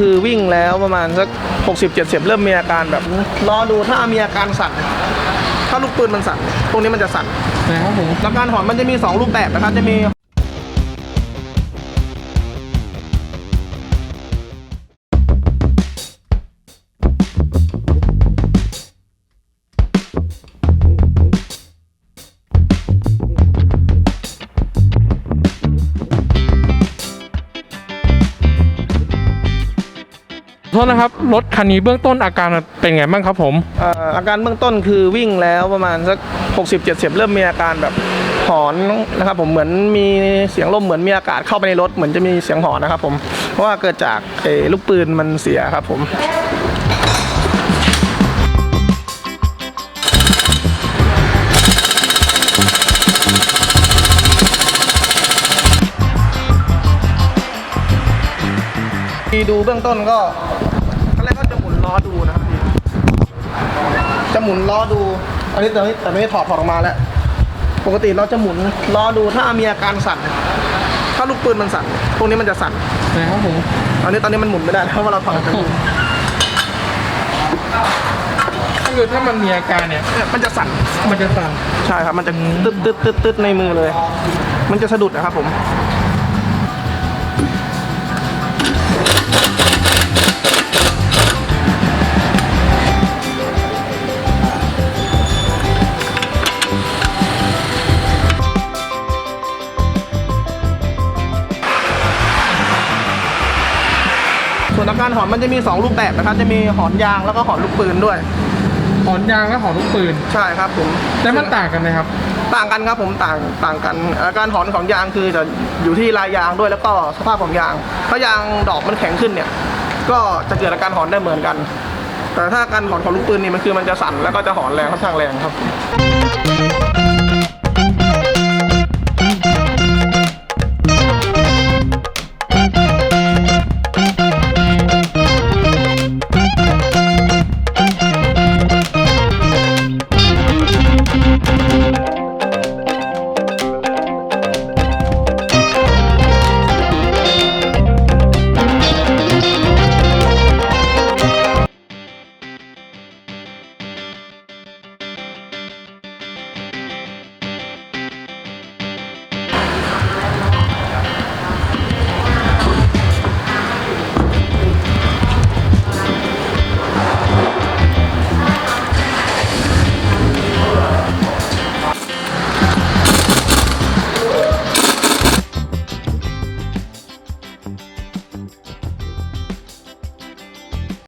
คือวิ่งแล้วประมาณสัก 60 70 เริ่มมีอาการแบบ รอดูถ้ามีอาการสั่นถ้าลูกปืนมันสั่นพวกนี้มันจะสั่นนะครับผมแล้วการหอนมันจะมี 2 รูปแบบนะครับจะมี ษนะครับ รถคันนี้เบื้องต้นอาการเป็นไงบ้างครับผมออาการเบื้องต้นคือวิ่งแล้วประมาณสัก 60 70 เริ่มมีอาการแบบหอนนะครับผมเหมือนมีเสียงลมเหมือนมีอากาศเข้าไปในรถเหมือนจะมีเสียงหอนนะครับผมเพราะว่าเกิดจากลูกปืนมันเสียครับผม ดูเบื้องต้นก็ขั้นแรกก็จะหมุนล้อดูนะครับพี่จะหมุนล้อดู อันนี้แต่ไม่แต่ไม่ได้ถอดถอดออกมาแล้ว ปกติเราจะหมุนล้อดูถ้ามีอาการสั่น ถ้าลูกปืนมันสั่น พวกนี้มันจะสั่นนะครับผมอันนี้ตอนนี้มันหมุนไม่ได้เพราะว่าเราถอดจากมือก็คือถ้ามันมีอาการเนี่ยเนี่ยมันจะสั่น มันจะสั่น ใช่ครับ มันจะตึ๊ดตึ๊ดตึ๊ดตึ๊ดในมือเลย มันจะสะดุดนะครับผม ส่วนอาการหอนมันจะมี 2 รูปแบบนะครับ จะมีหอนยางแล้วก็หอนลูกปืนด้วย หอนยางและหอนลูกปืน ใช่ครับผมแต่มันต่างกันไหมครับ ต่างกันครับผมต่างต่างกัน อาการหอนของยางคือจะอยู่ที่ลายยางด้วยแล้วก็สภาพของยาง ถ้ายางดอกมันแข็งขึ้นเนี่ย ก็จะเกิดอาการหอนได้เหมือนกัน แต่ถ้าการหอนของลูกปืนนี่มันคือมันจะสั่นแล้วก็จะหอนแรงค่อนข้างแรงครับ